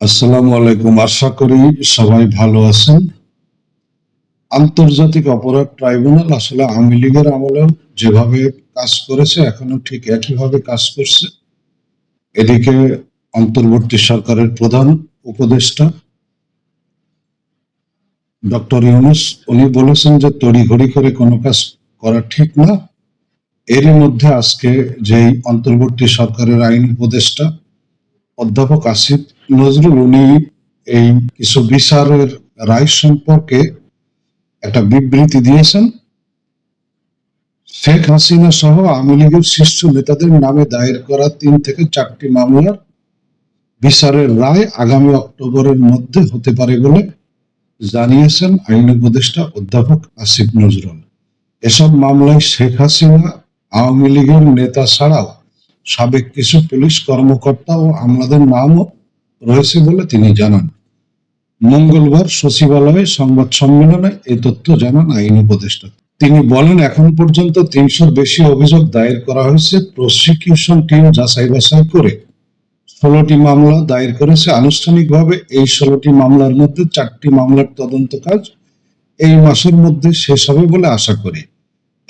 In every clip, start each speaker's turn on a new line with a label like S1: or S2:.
S1: আসসালামু আলাইকুম। আশা করি সবাই ভালো আছেন। আন্তর্জাতিক অপরাধ ট্রাইব্যুনাল আসলে আওয়ামী লীগের আমলেও যেভাবে কাজ করেছে, এখনও ঠিক একইভাবে কাজ করছে। এদিকে অন্তর্বর্তী সরকারের প্রধান উপদেষ্টা ডক্টর ইউনুস, উনি বলেছেন যে তড়িঘড়ি করে কোনো কাজ করা ঠিক না। এরই মধ্যে আজকে যেই অন্তর্বর্তী সরকারের আইন উপদেষ্টা অধ্যাপক আসিফ নজরুল, উনি এই কিছু বিচারের রায় সম্পর্কে একটা বিবৃতি দিয়েছেন। শেখ হাসিনা সহ আওয়ামী লীগের শীর্ষ নেতাদের নামে দায়ের করা তিন থেকে চারটি মামলার বিচারের রায় আগামী অক্টোবরের মধ্যে হতে পারে বলে জানিয়েছেন আইন উপদেষ্টা অধ্যাপক আসিফ নজরুল। এসব মামলায় শেখ হাসিনা আওয়ামী লীগের নেতা ছাড়াও সাবেক কিছু পুলিশ কর্মকর্তা ও আমলাদের নামও রয়েছে বলে তিনি জানান। মঙ্গলবার সচিবালয়ে সংবাদ সম্মেলনে এই তথ্য জানান আইন উপদেষ্টা। তিনি বলেন, এখন পর্যন্ত তিনশোর বেশি অভিযোগ দায়ের করা হয়েছে। প্রসিকিউশন টিম যাচাই বাছাই করে ষোলোটি মামলা দায়ের করেছে। আনুষ্ঠানিকভাবে এই ষোলোটি মামলার মধ্যে চারটি মামলার তদন্ত কাজ এই মাসের মধ্যে শেষ হবে বলে আশা করি।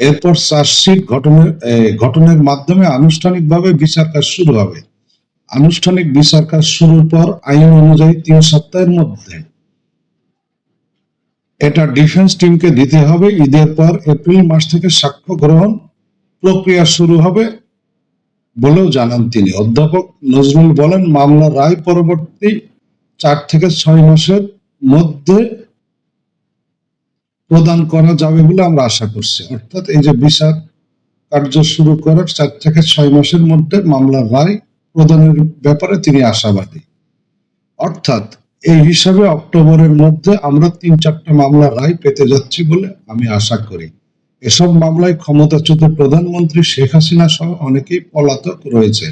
S1: এরপর চার্জশিট এ, গঠনের মাধ্যমে আনুষ্ঠানিকভাবে বিচার কাজ শুরু হবে। আনুষ্ঠানিক বিচার কাজ শুরুর পর আইন অনুযায়ী তিন সপ্তাহের মধ্যে। এটা ডিফেন্স টিমকে দিতে হবে। ঈদের পর এপ্রিল মাস থেকে সাক্ষ্য গ্রহণ প্রক্রিয়া শুরু হবে বলেও জানান তিনি। অধ্যাপক নজরুল বলেন মামলার রায় পরবর্তী চার থেকে ছয় মাসের মধ্যে প্রদান করা যাবে বলে আমরা আশা করছি। অর্থাৎ এই যে বিচার কার্য শুরু করার চার থেকে ছয় মাসের মধ্যে মামলার রায় প্রদানের ব্যাপারে তিনি আশাবাদী। অর্থাৎ এই হিসাবে অক্টোবরের মধ্যে আমরা তিন চারটা মামলার রায় পেতে যাচ্ছি বলে আমি আশা করি। এসব মামলায় ক্ষমতাচ্যুত প্রধানমন্ত্রী শেখ হাসিনা সহ অনেকেই পলাতক রয়েছে।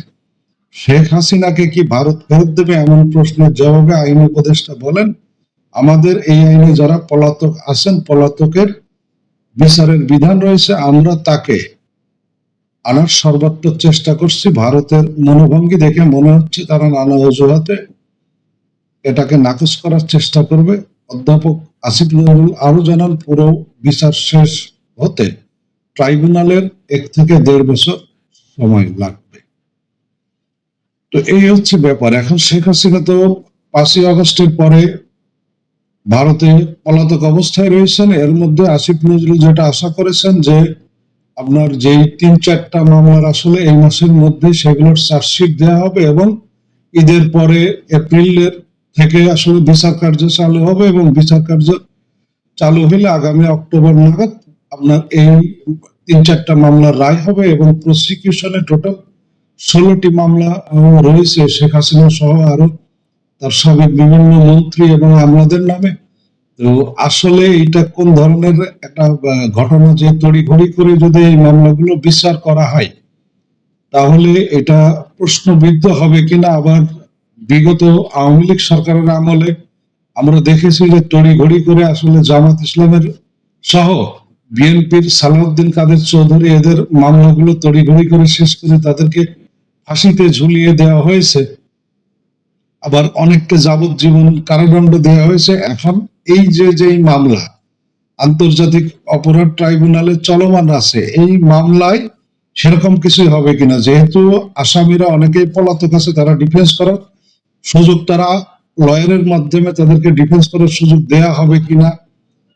S1: শেখ হাসিনাকে কি ভারত ফেরত দেবে এমন প্রশ্নের জবাবে আইন উপদেষ্টা বলেন আমাদের এই আইনে যারা পলাতক আছেন, পলাতকের বিচারের বিধান রয়েছে, আমরা তাকে আনার সর্বাত্মক চেষ্টা করছি। ভারতের মনোভঙ্গি দেখে মনে হচ্ছে তারা নানা অজুহাতে এটাকে নাকচ করার চেষ্টা করবে। অধ্যাপক আসিফ নজরুল আরও জানান, পুরো বিচার শেষ হতে ট্রাইব্যুনালের এক থেকে দেড় বছর সময় লাগবে। তো এই হচ্ছে ব্যাপার। এখন শেখ হাসিনা তো পাঁচই আগস্টের পরে ভারতে পলাতক অবস্থায় রয়েছেন। এর মধ্যে আসিফ নজরুল যেটা আশা করেছেন যে আপনার যেই তিন চারটা মামলার আসলে এই মাসের মধ্যে সেগুলোর চার্জশিট দেওয়া হবে এবং ঈদের পরে এপ্রিলের থেকে আসলে বিচার কার্য চালু হবে এবং বিচার কার্য চালু হলে আগামী অক্টোবর নাগাদ আপনার এই তিন চারটা মামলার রায় হবে এবং প্রসিকিউশনে টোটাল ষোলোটি মামলা রয়েছে। শেখ হাসিনা সহ আরও তার সাবেক বিভিন্ন মন্ত্রী এবং আমলাদের নামে। তো আসলে এটা কোন ধরনের একটা ঘটনা যে তড়িঘড়ি করে যদি এই মামলাগুলো বিচার করা হয়, তাহলে এটা প্রশ্নবিদ্ধ হবে কিনা? আবার বিগত আওয়ামী লীগ সরকারের আমলে আমরা দেখেছি যে তড়িঘড়ি করে আসলে জামাত ইসলামের সহ বিএনপির সালাউদ্দিন কাদের চৌধুরী এদের মামলাগুলো তড়িঘড়ি করে শেষ করে তাদেরকে ফাঁসিতে ঝুলিয়ে দেওয়া হয়েছে। আবার অনেককে যাবজ্জীবন কারাদণ্ড দেওয়া হয়েছে। এখন এই যে, যেই মামলা, আন্তর্জাতিক অপরাধ ট্রাইব্যুনালে চলমান আছে, এই মামলায় সেরকম কিছুই হবে কিনা? যেহেতু আসামিরা অনেকেই পলাতক আছে, তারা ডিফেন্স করার সুযোগ, তারা লয়ারের মাধ্যমে তাদেরকে ডিফেন্স করার সুযোগ দেয়া হবে কিনা,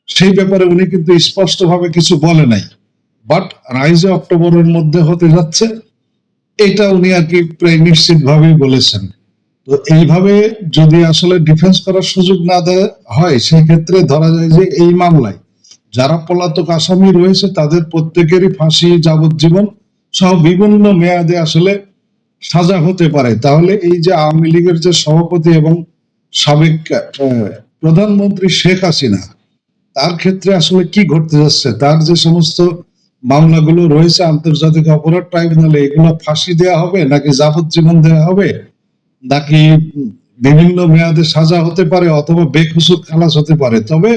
S1: সেই ব্যাপারে উনি কিন্তু স্পষ্টভাবে কিছু বলে নাই। বাট রাইজে অক্টোবরের মধ্যে হতে যাচ্ছে, এটা উনি আর কি প্রায় নিশ্চিত ভাবেই বলেছেন। তো এইভাবে যদি আসলে ডিফেন্স করার সুযোগ না দেয়, হয় সেই ক্ষেত্রে ধরা যায় যে এই মামলায় যারা পলাতক আসামি রয়েছে, তাদের প্রত্যেকেরই ফাঁসি যাবজ্জীবন সহ বিভিন্ন মেয়াদে আসলে সাজা হতে পারে। তাহলে এই যে আওয়ামী লীগের যে সভাপতি এবং সাবেক প্রধানমন্ত্রী শেখ হাসিনা, তার ক্ষেত্রে আসলে কি ঘটতে যাচ্ছে? তার যে সমস্ত মামলাগুলো রয়েছে, আন্তর্জাতিক অপরাধ ট্রাইব্যুনালে, এগুলো ফাঁসি দেওয়া হবে নাকি যাবজ্জীবন দেওয়া হবে? নাকি বিভিন্ন মেয়াদে সাজা হতে পারে অথবা বেকসুর খালাস হতে পারে? তবে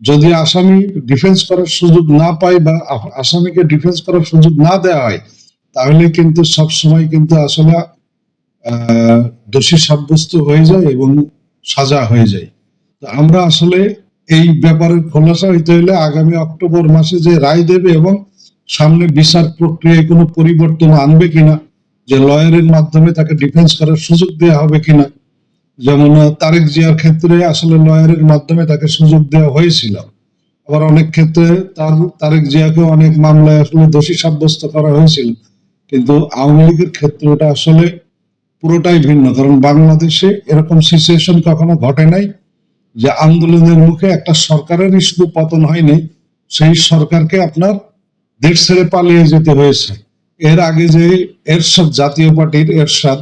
S1: যদি আসামি ডিফেন্স করার সুযোগ না পায় বা আসামিকে ডিফেন্স করার সুযোগ না দেওয়া হয়, তাহলে কিন্তু সব সময় কিন্তু আসলে দোষী সাব্যস্ত হয়ে যায় এবং সাজা হয়ে যায়। তো আমরা আসলে এই ব্যাপারের খোলাসা হইতে হলে আগামী অক্টোবর মাসে যে রায় দেবে এবং সামনে বিচার প্রক্রিয়ায় কোনো পরিবর্তন আনবে কিনা যে লয়ারের মাধ্যমে তাকে ডিফেন্স করার সুযোগ দেওয়া হবে কিনা, যেমন তারেক জিয়ার ক্ষেত্রে আসলে লয়ারের মাধ্যমে তাকে সুযোগ দেওয়া হয়েছিল। আবার অনেক ক্ষেত্রে তার, তারেক জিয়াকে অনেক মামলায় আসলে দোষী সাব্যস্ত করা হয়েছিল। কিন্তু আওয়ামী লীগের ক্ষেত্রে ওটা আসলে পুরোটাই ভিন্ন, কারণ বাংলাদেশে এরকম সিচুয়েশন কখনো ঘটে নাই যে আন্দোলনের মুখে একটা সরকারেরই শুধু পতন হয়নি, সেই সরকারকে আপনার দেশ ছেড়ে পালিয়ে যেতে হয়েছে। এর আগে যে এরশাদ জাতীয় পার্টির এরশাদ,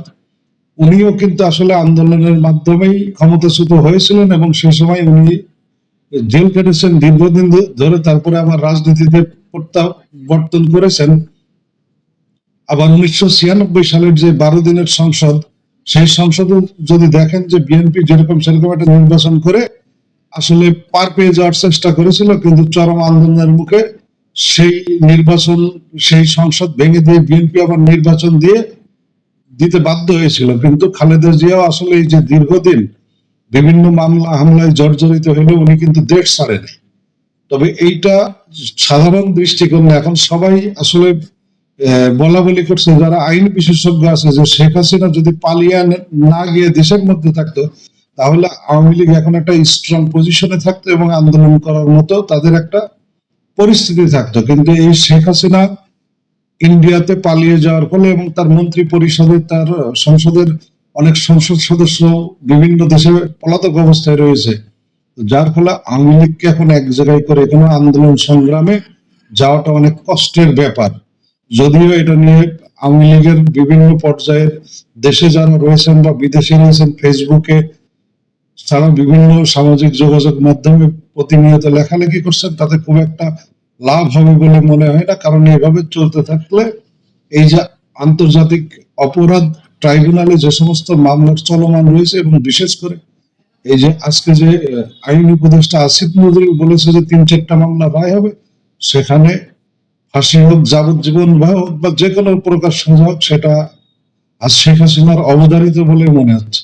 S1: উনিও কিন্তু আসলে আন্দোলনের মাধ্যমেই ক্ষমতাচ্যুত হয়েছিলেন এবং সে সময় উনি জেল কেটেছেন দীর্ঘদিন ধরে তারপরে আবার রাজনীতিতে প্রত্যাবর্তন করেছেন। আবার উনিশশো ছিয়ানব্বই সালের যে বারো দিনের সংসদ, সেই সংসদে যদি দেখেন যে বিএনপি যেরকম সেরকম একটা নির্বাচন করে আসলে পার পেয়ে যাওয়ার চেষ্টা করেছিল, কিন্তু চরম আন্দোলনের মুখে সেই নির্বাচন, সেই সংসদ ভেঙে দিয়ে বিএনপি আবার নির্বাচন দিয়ে দিতে বাধ্য হয়েছিল। কিন্তু খালেদা জিয়াও আসলে এই যে দীর্ঘদিন বিভিন্ন মামলা, হামলায় জর্জরিত হলে উনি কিন্তু দেশ ছাড়েনি। তবে এইটা সাধারণ দৃষ্টিকোণে এখন সবাই আসলে বলা বলি করছে, যারা আইন বিশেষজ্ঞ আছে যে শেখ হাসিনা যদি পালিয়ে না গিয়ে দেশের মধ্যে থাকতো, তাহলে আওয়ামী লীগ এখন একটা স্ট্রং পজিশনে থাকতো এবং আন্দোলন করার মতো তাদের একটা পরিস্থিতি থাকতো। কিন্তু এই শেখ হাসিনা ইন্ডিয়াতে পালিয়ে যাওয়ার ফলে এবং তার মন্ত্রী পরিষদে তার সংসদের অনেক সংসদ সদস্য বিভিন্ন দেশে পলাতক অবস্থায় রয়েছে। যার ফলে আওয়ামী লীগকে এখন এক জায়গায় করে কোনো আন্দোলন সংগ্রামে যাওয়াটা অনেক কষ্টের ব্যাপার। যদিও এটা নিয়ে আওয়ামী লীগের বিভিন্ন পর্যায়ের দেশে যারা রয়েছেন বা বিদেশে রয়েছেন ফেসবুকে ছাড়া বিভিন্ন সামাজিক যোগাযোগ মাধ্যমে প্রতিনিয়ত লেখালেখি করছেন, তাতে খুব একটা লাভ হবে বলে মনে হয় না। কারণ এভাবে চলতে থাকলে এই যে আন্তর্জাতিক অপরাধ ট্রাইব্যুনালে যে সমস্ত মামলার চলমান রয়েছে এবং বিশেষ করে এই যে আজকে যে আইন উপদেষ্টা আসিফ নজরুল বলেছে যে তিন চারটা মামলা রায় হবে, সেখানে ফাঁসি হোক, যাবজ্জীবন বা হোক বা যে কোনো প্রকার হোক, সেটা আজ শেখ হাসিনার অবদারিত বলে মনে হচ্ছে।